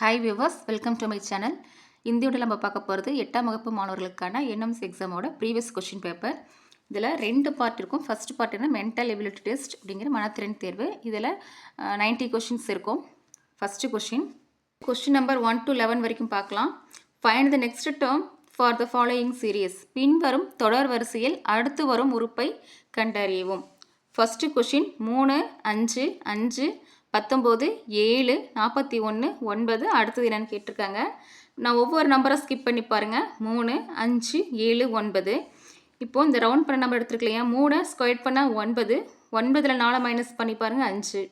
Hi viewers welcome to my channel இந்தியோட நம்ம பார்க்க போகிறது எட்டாம் வகுப்பு மாணவர்களுக்கான என்எம்ஸ் எக்ஸாமோட ப்ரீவியஸ் கொஷின் பேப்பர் இதில் ரெண்டு பார்ட் இருக்கும். ஃபர்ஸ்ட் பார்ட் என்ன? மென்டல் எபிலிட்டி டெஸ்ட் அப்படிங்கிற மனத்திறன் தேர்வு. இதில் நைன்ட்டி கொஷின்ஸ் இருக்கும். First question question number one to eleven வரைக்கும் பார்க்கலாம். Find the next term for the following series பின்வரும் தொடர் வரிசையில் அடுத்து வரும் உறுப்பை கண்டறியவும். ஃபஸ்ட்டு கொஷின் மூணு அஞ்சு அஞ்சு பத்தொம்போது ஏழு நாற்பத்தி ஒன்று ஒன்பது. அடுத்தது என்னென்னு கேட்டிருக்காங்க. நான் ஒவ்வொரு நம்பரை ஸ்கிப் பண்ணி பாருங்கள் மூணு அஞ்சு ஏழு ஒன்பது. இப்போது இந்த ரவுண்ட் பண்ண நம்பர் எடுத்துருக்கலையா மூணை ஸ்கொயர் பண்ணால் ஒன்பது. ஒன்பதில் நாலு மைனஸ் பண்ணி பாருங்கள் அஞ்சு.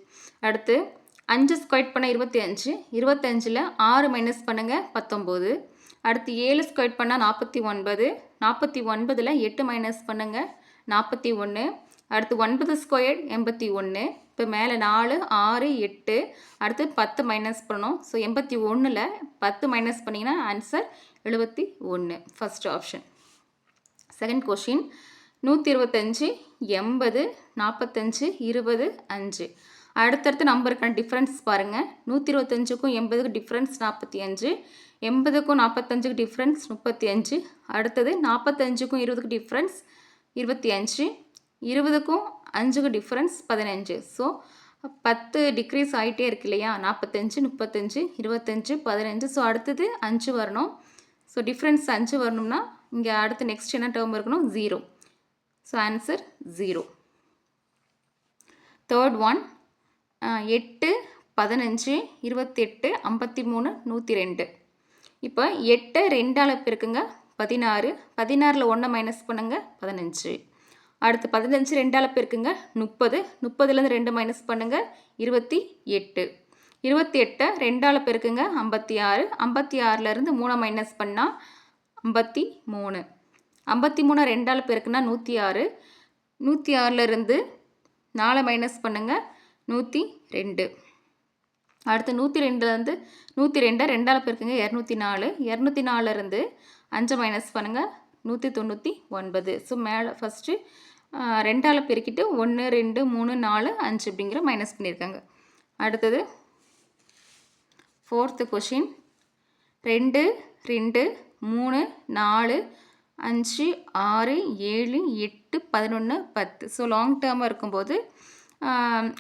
அடுத்து அஞ்சு ஸ்கொயர் பண்ணால் இருபத்தி அஞ்சு. இருபத்தஞ்சில் ஆறு மைனஸ் பண்ணுங்கள் பத்தொம்போது. அடுத்து ஏழு ஸ்கொயர் பண்ணால் நாற்பத்தி ஒன்பது. நாற்பத்தி ஒன்பதில் எட்டு மைனஸ் பண்ணுங்கள் நாற்பத்தி ஒன்று. அடுத்து ஒன்பது ஸ்கொயர் எண்பத்தி ஒன்று இப்போ மேலே நாலு ஆறு எட்டு அடுத்து பத்து மைனஸ் பண்ணணும். ஸோ எண்பத்தி ஒன்றில் பத்து மைனஸ் பண்ணிங்கன்னா ஆன்சர் எழுபத்தி ஒன்று ஃபஸ்ட் ஆப்ஷன் செகண்ட் கொஷின் நூற்றி இருபத்தஞ்சி எண்பது நாற்பத்தஞ்சு இருபது அஞ்சு. அடுத்தடுத்து நம்பருக்கான டிஃப்ரென்ஸ் பாருங்கள் நூற்றி இருபத்தஞ்சுக்கும் எண்பதுக்கு டிஃப்ரென்ஸ் நாற்பத்தி அஞ்சு எண்பதுக்கும் நாற்பத்தஞ்சுக்கு டிஃப்ரென்ஸ் முப்பத்தி அஞ்சு அடுத்தது நாற்பத்தஞ்சுக்கும் இருபதுக்கு டிஃப்ரென்ஸ் இருபத்தி அஞ்சு இருபதுக்கும் அஞ்சுக்கு டிஃப்ரென்ஸ் பதினஞ்சு. ஸோ பத்து டிக்ரீஸ் ஆகிட்டே இருக்கு இல்லையா? நாற்பத்தஞ்சு முப்பத்தஞ்சு இருபத்தஞ்சு பதினஞ்சு. ஸோ அடுத்தது அஞ்சு வரணும். ஸோ டிஃப்ரென்ஸ் அஞ்சு வரணும்னா இங்கே அடுத்து நெக்ஸ்ட் என்ன டேர்ம் இருக்கணும்? Zero so answer zero third one எட்டு பதினஞ்சு இருபத்தெட்டு ஐம்பத்தி மூணு நூற்றி ரெண்டு இப்போ எட்டு ரெண்டால் பெருக்குங்க பதினாறு. பதினாறில் ஒன்றை மைனஸ் பண்ணுங்கள் பதினஞ்சு. அடுத்து பதினஞ்சு ரெண்டால் பெருக்குங்க. முப்பது. முப்பதுலேருந்து ரெண்டு மைனஸ் பண்ணுங்கள் இருபத்தி எட்டு. இருபத்தி எட்டை ரெண்டால் பெருக்குங்க. ஐம்பத்தி ஆறு. ஐம்பத்தி ஆறுலேருந்து மூணை மைனஸ் பண்ணால் ஐம்பத்தி மூணு. ஐம்பத்தி மூணு ரெண்டால் பெருக்குனா நூற்றி ஆறு. நூற்றி ஆறுலேருந்து நாலு மைனஸ் பண்ணுங்கள் நூற்றி ரெண்டு. அடுத்து நூற்றி ரெண்டுலேருந்து நூற்றி ரெண்டை ரெண்டால் பெருக்குங்க. இரநூத்தி நாலு. இரநூத்தி நாலுலேருந்து அஞ்சு மைனஸ் பண்ணுங்கள் நூற்றி தொண்ணூற்றி ஒன்பது. ஸோ மேலே ஃபஸ்ட்டு ரெண்டால் பெருக்கிட்டு ஒன்று ரெண்டு மூணு நாலு அஞ்சு அப்படிங்கிற மைனஸ் பண்ணியிருக்காங்க. அடுத்தது ஃபோர்த்து கொஷின் ரெண்டு ரெண்டு மூணு நாலு அஞ்சு ஆறு ஏழு எட்டு பதினொன்று பத்து. ஸோ லாங் டேர்மாக இருக்கும்போது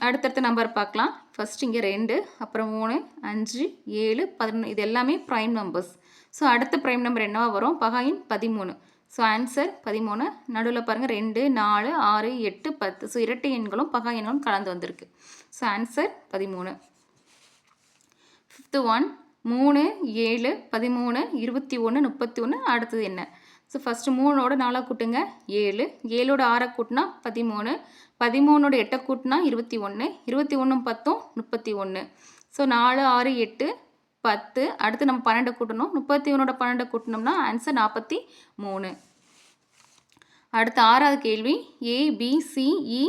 அடுத்தடுத்த நம்பர் பார்க்கலாம். ஃபஸ்ட் இங்கே ரெண்டு அப்புறம் மூணு அஞ்சு ஏழு பதினொன்று இது எல்லாமே ப்ரைம் நம்பர்ஸ் ஸோ அடுத்த ப்ரைம் நம்பர் என்னவா வரும்? பகாயின் பதிமூணு. ஸோ ஆன்சர் பதிமூணு. நடுவில் பாருங்கள் ரெண்டு நாலு ஆறு எட்டு பத்து. ஸோ இரட்டை எண்களும் பகா எண்களும் கலந்து வந்திருக்கு. ஸோ ஆன்சர் பதிமூணு. ஃபிஃப்த்து ஒன் மூணு ஏழு பதிமூணு இருபத்தி ஒன்று முப்பத்தி ஒன்று அடுத்தது என்ன? ஸோ ஃபஸ்ட்டு மூணோட நாலாக கூட்டுங்க. ஏழு. ஏழோட ஆறை கூட்டினா பதிமூணு. பதிமூணோட எட்டை கூட்டினா இருபத்தி ஒன்று இருபத்தி ஒன்று பத்தும் முப்பத்தி ஒன்று ஸோ நாலு ஆறு எட்டு பத்து அடுத்து நம்ம பன்னெண்டு கூட்டணும். முப்பத்தி ஒன்றோட பன்னெண்டு கூட்டினோம்னா ஆன்சர் நாற்பத்தி மூணு அடுத்து ஆறாவது கேள்வி. ஏபிசிஇ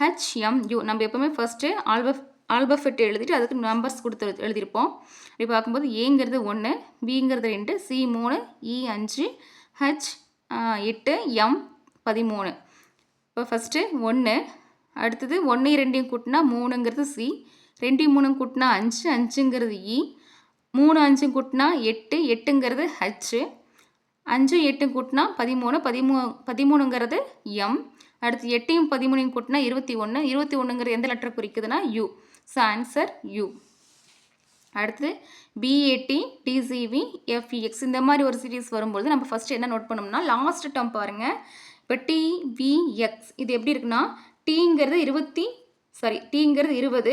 ஹெச்எம் யூ நம்ம எப்போவுமே ஃபஸ்ட்டு ஆல்பஃப் ஆல்பஃபெட் எழுதிட்டு அதுக்கு நம்பர்ஸ் கொடுத்து எழுதியிருப்போம். இப்படி பார்க்கும்போது ஏங்கிறது ஒன்று பிங்கிறது ரெண்டு சி மூணு இ அஞ்சு ஹெச் எட்டு எம் பதிமூணு. இப்போ ஃபஸ்ட்டு ஒன்று அடுத்தது ஒன்று ரெண்டையும் கூட்டினா மூணுங்கிறது சி ரெண்டையும் மூணு கூட்டினா அஞ்சு அஞ்சுங்கிறது இ மூணு அஞ்சு கூட்டினா எட்டு எட்டுங்கிறது ஹச்சு அஞ்சு எட்டு கூட்டினா பதிமூணு பதிமூ பதிமூணுங்கிறது எம் அடுத்து எட்டையும் பதிமூணையும் கூட்டினா இருபத்தி ஒன்று இருபத்தி ஒன்றுங்கிறது எந்த லெட்டர் குறிக்குதுன்னா யூ ஸோ ஆன்சர் யூ அடுத்து பிஏடி டிசிவி எஃப்இஎக்ஸ் இந்த மாதிரி ஒரு சீரீஸ் வரும்பொழுது நம்ம ஃபஸ்ட்டு என்ன நோட் பண்ணோம்னா லாஸ்ட் டேர்ம் பாருங்கள் இப்போ டிவிஎக்ஸ் இது எப்படி இருக்குன்னா டீங்கிறது இருபத்தி சாரி டீங்கிறது இருபது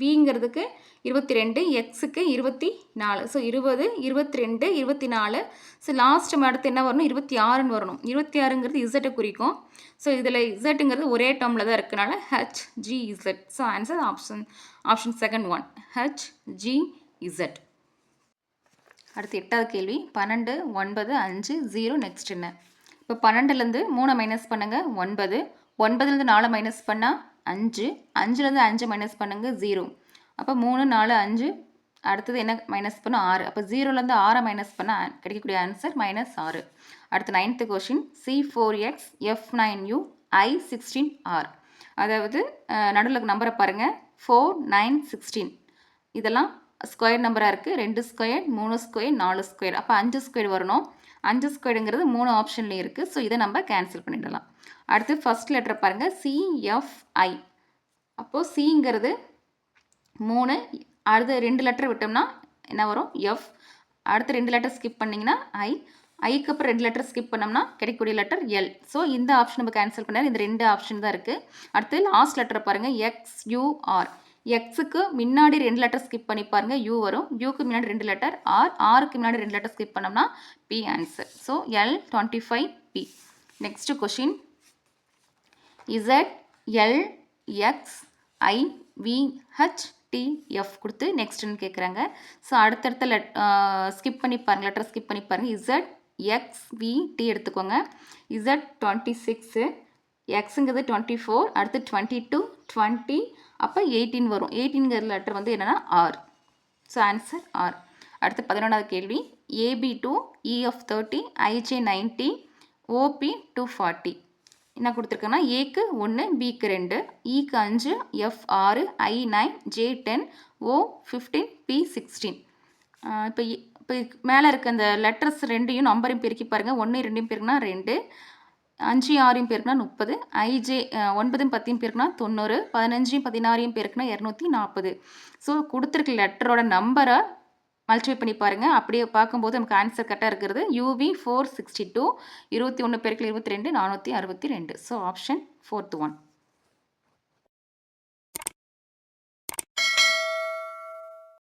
விங்கிறதுக்கு இருபத்தி ரெண்டு எக்ஸுக்கு இருபத்தி நாலு ஸோ இருபது இருபத்தி ரெண்டு இருபத்தி நாலு ஸோ லாஸ்ட் அடுத்து என்ன வரணும்? இருபத்தி ஆறுன்னு வரணும். இருபத்தி ஆறுங்கிறது இசட்டை குறிக்கும். ஸோ இதில் இசட்டுங்கிறது ஒரே டேர்மில் தான் இருக்கனால H G Z so answer option option second one H G Z அடுத்து எட்டாவது கேள்வி. பன்னெண்டு ஒன்பது அஞ்சு ஜீரோ நெக்ஸ்ட் என்ன? இப்போ பன்னெண்டுலேருந்து மூணு மைனஸ் பண்ணுங்கள் ஒன்பது. ஒன்பதுலேருந்து நாலு மைனஸ் பண்ணால் அஞ்சு. அஞ்சுலேருந்து அஞ்சு மைனஸ் பண்ணுங்கள் ஜீரோ அப்போ மூணு நாலு அஞ்சு. அடுத்தது என்ன மைனஸ் பண்ண? ஆறு. அப்போ ஜீரோலேருந்து ஆறை மைனஸ் பண்ண கிடைக்கக்கூடிய ஆன்சர் மைனஸ் ஆறு. அடுத்து ninth question C four X F nine U I sixteen R அதாவது நடுவில் நம்பரை பாருங்கள் ஃபோர் நைன் சிக்ஸ்டீன் இதெல்லாம் ஸ்கொயர் நம்பராக இருக்குது ரெண்டு ஸ்கொயர் மூணு ஸ்கொயர் நாலு ஸ்கொயர் அப்போ அஞ்சு ஸ்கொயர் வரணும். அஞ்சு ஸ்கொயருங்கிறது மூணு ஆப்ஷன்லேயும் இருக்குது ஸோ இதை நம்ம கேன்சல் பண்ணிடலாம். அடுத்து ஃபஸ்ட் லெட்டர் பாருங்கள் சிஎஃப்ஐ அப்போது சிங்கிறது மூணு. அடுத்து ரெண்டு லெட்டர் விட்டோம்னா என்ன வரும்? எஃப் அடுத்து ரெண்டு லெட்டர் ஸ்கிப் பண்ணிங்கன்னா ஐ ஐக்கு அப்புறம் ரெண்டு லெட்டர் ஸ்கிப் பண்ணோம்னா கிடைக்கக்கூடிய லெட்டர் எல் ஸோ இந்த ஆப்ஷன் நம்ம கேன்சல் பண்ணார். இந்த ரெண்டு ஆப்ஷன் தான் இருக்குது அடுத்து லாஸ்ட் லெட்டர் பாருங்கள் எக்ஸ் யூஆர் எக்ஸுக்கு முன்னாடி ரெண்டு லெட்டர் ஸ்கிப் பண்ணி பாருங்க. யூ வரும். யூக்கு முன்னாடி ரெண்டு லெட்டர் ஆர் ஆருக்கு முன்னாடி ரெண்டு லெட்டர் ஸ்கிப் பண்ணோம்னா P answer so L twenty five P next question Z L X I V H T F கொடுத்து நெக்ஸ்ட்னு கேட்குறாங்க ஸோ அடுத்தடுத்த லெட் ஸ்கிப் பண்ணி பாருங்க. லெட்டர் ஸ்கிப் பண்ணி பாருங்கள் இசட் எக்ஸ் வி டி எடுத்துக்கோங்க. இசட் டுவெண்ட்டி சிக்ஸு எக்ஸுங்கிறது டுவெண்ட்டி ஃபோர் அடுத்து டுவெண்ட்டி டூ டுவெண்ட்டி அப்போ எயிட்டீன் வரும். எயிட்டீன்கிற லெட்டர் வந்து என்னென்னா ஆர் ஸோ ஆன்சர் ஆர் அடுத்து பதினொன்றாவது கேள்வி. A B two E F thirty I J ninety O P two forty என்ன கொடுத்துருக்கேன்னா ஏக்கு ஒன்று பிக்கு ரெண்டு e இக்கு அஞ்சு எஃப் ஆறு I nine J ten O fifteen P sixteen இப்போ இப்போ மேலே இருக்க அந்த லெட்டர்ஸ் ரெண்டையும் நம்பரையும் பெருக்கி பாருங்கள் ஒன்று ரெண்டையும் பெருக்குனா ரெண்டு. அஞ்சு ஆறையும் பேருக்குனா முப்பது ஐஜே ஒன்பதும் பத்தையும் பேருக்குனா தொண்ணூறு பதினஞ்சையும் பதினாறையும் பேருக்குனா இரநூத்தி நாற்பது. ஸோ கொடுத்துருக்க லெட்டரோட நம்பரை மல்டிஃபை பண்ணி பாருங்கள் அப்படியே பார்க்கும்போது நமக்கு ஆன்சர் கரெக்டாக இருக்கிறது. யூவி ஃபோர் சிக்ஸ்டி டூ இருபத்தி ஒன்று பேருக்கு இருபத்தி ரெண்டு நானூற்றி அறுபத்தி ரெண்டு. So option fourth one